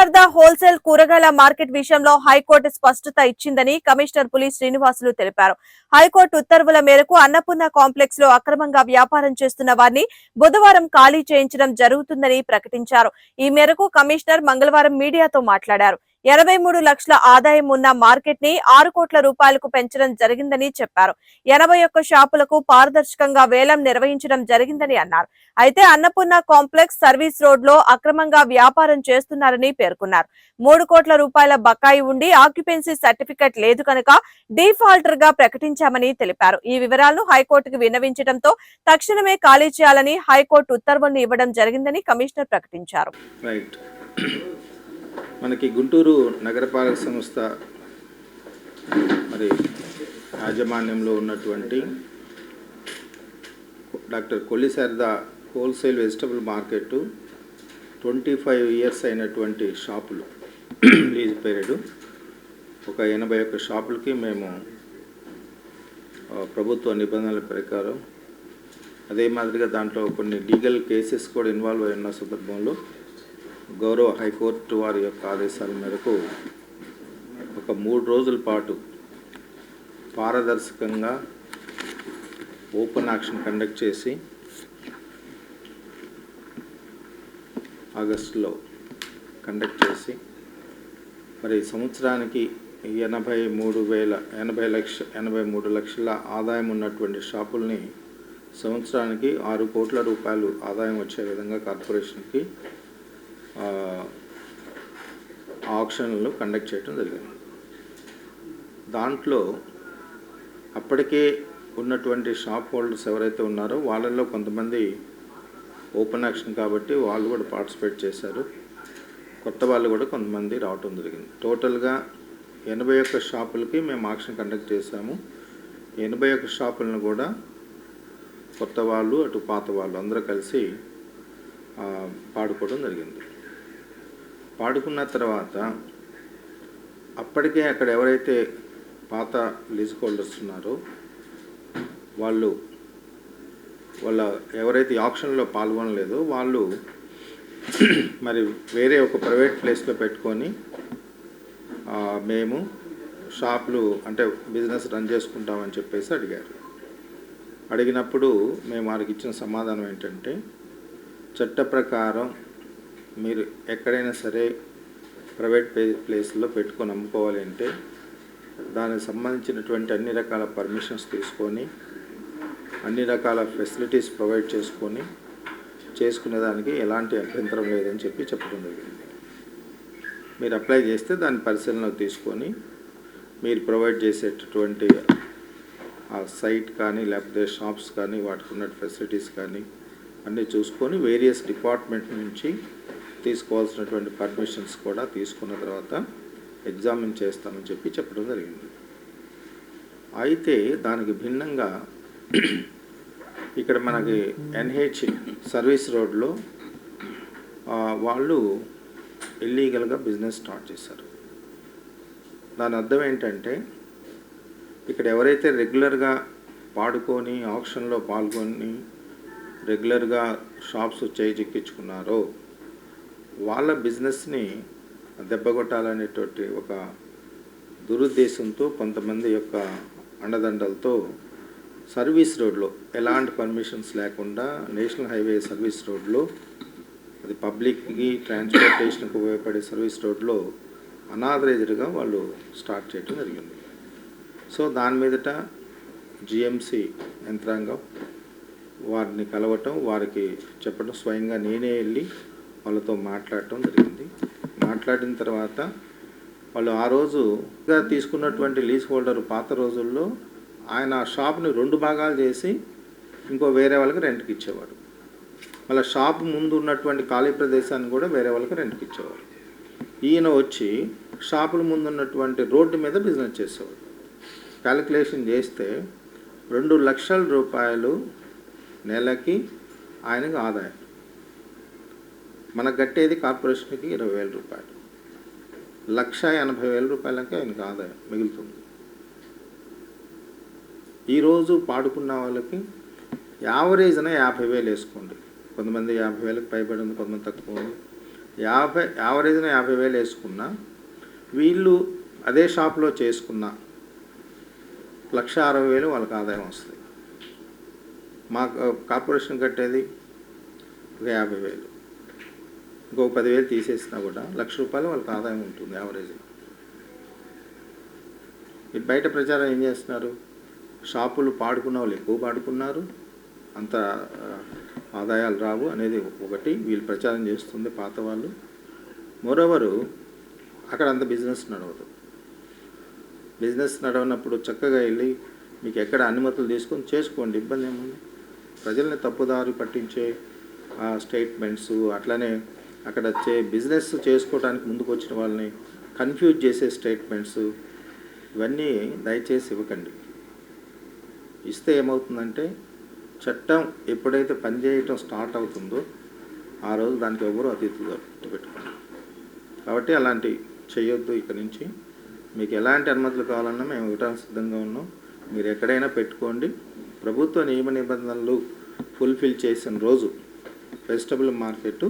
Sharada wholesale కూరగాయల market విషయంలో high court స్పష్టత ఇచ్చిందని కమిషనర్ పులి శ్రీనివాసులు తెలిపారు. హైకోర్టు ఉత్తర్వుల మేరకు అన్నపూర్ణ కాంప్లెక్స్లో అక్రమంగా వ్యాపారం చేస్తున్న వారిని బుధవారం ఖాళీ చేయించడం జరుగుతుందని ప్రకటించారు. ఈ మేరకు కమిషనర్ మంగళవారం మీడియాతో మాట్లాడారు. ఎనభై మూడు లక్షల ఆదాయం ఉన్న మార్కెట్ని ఆరు కోట్ల రూపాయలకు పెంచడం జరిగిందని చెప్పారు. ఎనభై ఒక్క షాపులకు పారదర్శకంగా వేలం నిర్వహించడం జరిగిందని అన్నారు. అయితే అన్నపూర్ణ కాంప్లెక్స్ సర్వీస్ రోడ్లో అక్రమంగా వ్యాపారం చేస్తున్నారని పేర్కొన్నారు. మూడు కోట్ల రూపాయల బకాయి ఉండి ఆక్యుపెన్సీ సర్టిఫికెట్ లేదు కనుక డిఫాల్టర్గా ప్రకటించామని తెలిపారు. ఈ వివరాలను హైకోర్టుకు విన్నవించడంతో తక్షణమే ఖాళీ చేయాలని హైకోర్టు ఉత్తర్వులను ఇవ్వడం జరిగిందని కమిషనర్ ప్రకటించారు. మనకి గుంటూరు నగరపాలక సంస్థ మరి యాజమాన్యంలో ఉన్నటువంటి doctor Kolli Sharada wholesale vegetable market twenty five years అయినటువంటి షాపులు లీజ్ పీరియడ్. ఒక ఎనభై ఒక్క షాపులకి మేము ప్రభుత్వ నిబంధనల ప్రకారం అదే మాదిరిగా దాంట్లో కొన్ని లీగల్ కేసెస్ కూడా ఇన్వాల్వ్ అయి ఉన్న సందర్భంలో గౌరవ హైకోర్టు వారి యొక్క ఆదేశాల మేరకు ఒక మూడు రోజుల పాటు పారదర్శకంగా ఓపెన్ యాక్షన్ కండక్ట్ చేసి ఆగస్టులో కండక్ట్ చేసి మరి సంవత్సరానికి ఎనభై మూడు వేల ఎనభై లక్ష ఎనభై మూడు లక్షల ఆదాయం ఉన్నటువంటి షాపుల్ని సంవత్సరానికి ఆరు కోట్ల రూపాయలు ఆదాయం వచ్చే విధంగా కార్పొరేషన్కి ఆక్షన్లు కండక్ట్ చేయడం జరిగింది. దాంట్లో అప్పటికే ఉన్నటువంటి షాప్ హోల్డర్స్ ఎవరైతే ఉన్నారో వాళ్ళల్లో కొంతమంది ఓపెన్ యాక్షన్ కాబట్టి వాళ్ళు కూడా పార్టిసిపేట్ చేశారు. కొత్త వాళ్ళు కూడా కొంతమంది రావటం జరిగింది. టోటల్గా ఎనభై ఒక్క షాపులకి మేము ఆక్షన్ కండక్ట్ చేశాము. ఎనభై ఒక్క షాపులను కూడా కొత్త వాళ్ళు అటు పాత వాళ్ళు అందరూ కలిసి పాడుకోవడం జరిగింది. పాడుకున్న తర్వాత అప్పటికే అక్కడ ఎవరైతే పాత లీజ్ హోల్డర్స్ ఉన్నారో వాళ్ళు వాళ్ళ ఎవరైతే ఆప్షన్లో పాల్గొనలేదో వాళ్ళు మరి వేరే ఒక ప్రైవేట్ ప్లేస్లో పెట్టుకొని మేము షాపులు అంటే బిజినెస్ రన్ చేసుకుంటామని చెప్పేసి అడిగారు. అడిగినప్పుడు మేము వారికి ఇచ్చిన సమాధానం ఏంటంటే చట్ట ప్రకారం మీరు ఎక్కడైనా సరే ప్రైవేట్ ప్లే ప్లేస్లో పెట్టుకొని అమ్ముకోవాలి అంటే దానికి సంబంధించినటువంటి అన్ని రకాల పర్మిషన్స్ తీసుకొని అన్ని రకాల ఫెసిలిటీస్ ప్రొవైడ్ చేసుకొని చేసుకునేదానికి ఎలాంటి అభ్యంతరం లేదని చెప్పి చెప్పడం జరిగింది. మీరు అప్లై చేస్తే దాన్ని పరిశీలనలో తీసుకొని మీరు ప్రొవైడ్ చేసేటటువంటి ఆ సైట్ కానీ లేకపోతే షాప్స్ కానీ వాటికి ఉన్న ఫెసిలిటీస్ కానీ అన్నీ చూసుకొని వేరియస్ డిపార్ట్మెంట్ నుంచి తీసుకోవాల్సినటువంటి పర్మిషన్స్ కూడా తీసుకున్న తర్వాత ఎగ్జామిన్ చేస్తామని చెప్పి చెప్పడం జరిగింది. అయితే దానికి భిన్నంగా ఇక్కడ మనకి ఎన్హెచ్ సర్వీస్ రోడ్లో వాళ్ళు ఇల్లీగల్గా బిజినెస్ స్టార్ట్ చేశారు. దాని అర్థం ఏంటంటే ఇక్కడ ఎవరైతే రెగ్యులర్గా పాడుకొని ఆప్షన్లో పాల్గొని రెగ్యులర్గా షాప్స్ చేయి చిక్కించుకున్నారో వాళ్ళ బిజినెస్ని దెబ్బగొట్టాలనేటువంటి ఒక దురుద్దేశంతో కొంతమంది యొక్క అండదండలతో సర్వీస్ రోడ్లో ఎలాంటి పర్మిషన్స్ లేకుండా నేషనల్ హైవే సర్వీస్ రోడ్లో అది పబ్లిక్కి ట్రాన్స్పోర్టేషన్కి ఉపయోగపడే సర్వీస్ రోడ్లో అనాథరైజ్డ్గా వాళ్ళు స్టార్ట్ చేయడం జరిగింది. సో దాని మీదట జిఎంసి యంత్రాంగం వారిని కలవటం వారికి చెప్పడం స్వయంగా నేనే వెళ్ళి వాళ్ళతో మాట్లాడటం జరిగింది. మాట్లాడిన తర్వాత వాళ్ళు ఆ రోజు తీసుకున్నటువంటి లీజ్ హోల్డర్ పాత రోజుల్లో ఆయన ఆ షాప్ని రెండు భాగాలు చేసి ఇంకో వేరే వాళ్ళకి రెంట్కి ఇచ్చేవాడు. మళ్ళీ షాప్ ముందు ఉన్నటువంటి ఖాళీ ప్రదేశాన్ని కూడా వేరే వాళ్ళకి రెంట్కి ఇచ్చేవాడు. ఈయన వచ్చి షాపుల ముందు ఉన్నటువంటి రోడ్డు మీద బిజినెస్ చేసేవాడు. క్యాలిక్యులేషన్ చేస్తే రెండు లక్షల రూపాయలు నెలకి ఆయనకు ఆదాయం. మనకు కట్టేది కార్పొరేషన్కి ఇరవై వేల రూపాయలు. లక్ష ఎనభై వేల రూపాయలకి ఆయనకు ఆదాయం మిగులుతుంది. ఈరోజు పాడుకున్న వాళ్ళకి యావరేజ్న యాభై వేలు వేసుకోండి. కొంతమంది యాభై వేలకు పైబడి ఉంది కొంతమంది తక్కువ ఉంది. యాభై యావరేజ్న యాభై వేలు వేసుకున్నా వీళ్ళు అదే షాప్లో చేసుకున్న లక్ష అరవై వేలు వాళ్ళకి ఆదాయం వస్తుంది. మా కార్పొరేషన్ కట్టేది ఒక యాభై వేలు. ఇంకో పదివేలు తీసేసినా కూడా లక్ష రూపాయలు వాళ్ళకి ఆదాయం ఉంటుంది యావరేజ్ మీరు బయట ప్రచారం ఏం చేస్తున్నారు? షాపులు పాడుకున్న వాళ్ళు ఎక్కువ పాడుకున్నారు. అంత ఆదాయాలు రావు అనేది ఒకటి. వీళ్ళు ప్రచారం చేస్తుంది పాత వాళ్ళు. మరోవరు అక్కడ అంత బిజినెస్ నడవదు. బిజినెస్ నడవనప్పుడు చక్కగా వెళ్ళి మీకు ఎక్కడ అనుమతులు తీసుకొని చేసుకోండి. ఇబ్బంది ఏముంది? ప్రజల్ని తప్పుదారి పట్టించే ఆ స్టేట్మెంట్స్ అట్లనే అక్కడ చే బిజినెస్ చేసుకోవడానికి ముందుకు వచ్చిన వాళ్ళని కన్ఫ్యూజ్ చేసే స్టేట్మెంట్స్ ఇవన్నీ దయచేసి ఇవ్వకండి. ఇస్తే ఏమవుతుందంటే చట్టం ఎప్పుడైతే పనిచేయటం స్టార్ట్ అవుతుందో ఆ రోజు దానికి ఎవరు అతిథులు పెట్టుకోండి కాబట్టి అలాంటి చేయొద్దు ఇక్కడి నుంచి. మీకు ఎలాంటి అనుమతులు కావాలన్నా మేము ఇవ్వడానికి సిద్ధంగా ఉన్నాం. మీరు ఎక్కడైనా పెట్టుకోండి. ప్రభుత్వ నియమ నిబంధనలు ఫుల్ఫిల్ చేసిన రోజు వెజిటబుల్ మార్కెట్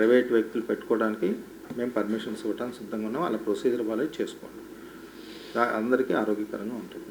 ప్రైవేట్ వ్యక్తులు పెట్టుకోవడానికి మేము పర్మిషన్స్ ఇవ్వడానికి సిద్ధంగా ఉన్నాం. వాళ్ళ ప్రొసీజర్ వాళ్ళే చేసుకోండి. అందరికీ ఆరోగ్యకరంగా ఉంటుంది.